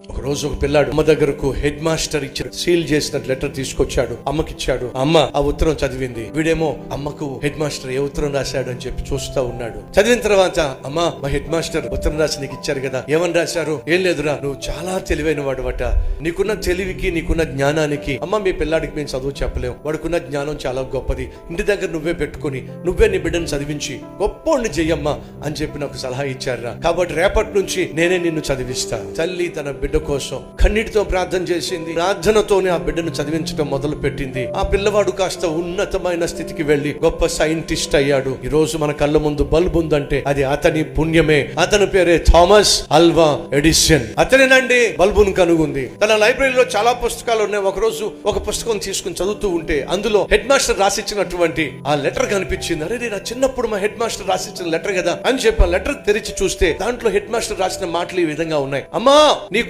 ఒక రోజు ఒక పిల్లాడు అమ్మ దగ్గరకు హెడ్ మాస్టర్ ఇచ్చిన సీల్ చేసిన లెటర్ తీసుకొచ్చాడు. అమ్మకిచ్చాడు. అమ్మ ఆ ఉత్తరం చదివింది. వీడేమో అమ్మకు హెడ్ మాస్టర్ ఏ ఉత్తరం రాశాడు అని చెప్పి చూస్తా ఉన్నాడు. చదివిన తర్వాత అమ్మ మా హెడ్ మాస్టర్ ఉత్తరం రాసి నీకు ఇచ్చారు కదా. ఏమని రాశారు? ఏం లేదురా నువ్వు చాలా తెలివైన వాడు అట నీకున్న తెలివికి నీకున్న జ్ఞానానికి అమ్మ మీ పిల్లాడికి మేము చదువు చెప్పలేం. వాడుకున్న జ్ఞానం చాలా గొప్పది. ఇంటి దగ్గర నువ్వే పెట్టుకుని నువ్వే నీ బిడ్డను చదివించి గొప్పోడిని చెయ్యమ్మా అని చెప్పి నాకు సలహా ఇచ్చారా కాబట్టి రేపటి నుంచి నేనే నిన్ను చదివిస్తా. తల్లి తన బిడ్డ కోసం కన్నీటితో ప్రార్థన చేసింది. ప్రార్థనతోనే ఆ బిడ్డను చదివించడం మొదలు పెట్టింది ఆ పిల్లవాడు కాస్త ఉన్నతమైన స్థితికి వెళ్ళి గొప్ప సైంటిస్ట్ అయ్యాడు. ఈ రోజు మన కళ్ళ ముందు బల్బ్ ఉందంటే అది అతని పుణ్యమే. అతని పేరే థామస్ అల్వా ఎడిసన్. అతనేనండి బల్బును కనుగొంది. తన లైబ్రరీలో చాలా పుస్తకాలు ఉన్నాయి. ఒక రోజు ఒక పుస్తకం తీసుకుని చదువుతూ ఉంటే అందులో హెడ్ మాస్టర్ రాసిచ్చినటువంటి ఆ లెటర్ కనిపించింది. అరే నేను చిన్నప్పుడు మా హెడ్ మాస్టర్ రాసిచ్చిన లెటర్ కదా అని చెప్పి ఆ లెటర్ తెరిచి చూస్తే దాంట్లో హెడ్ మాస్టర్ రాసిన మాటలు ఈ విధంగా ఉన్నాయి. అమ్మా నీ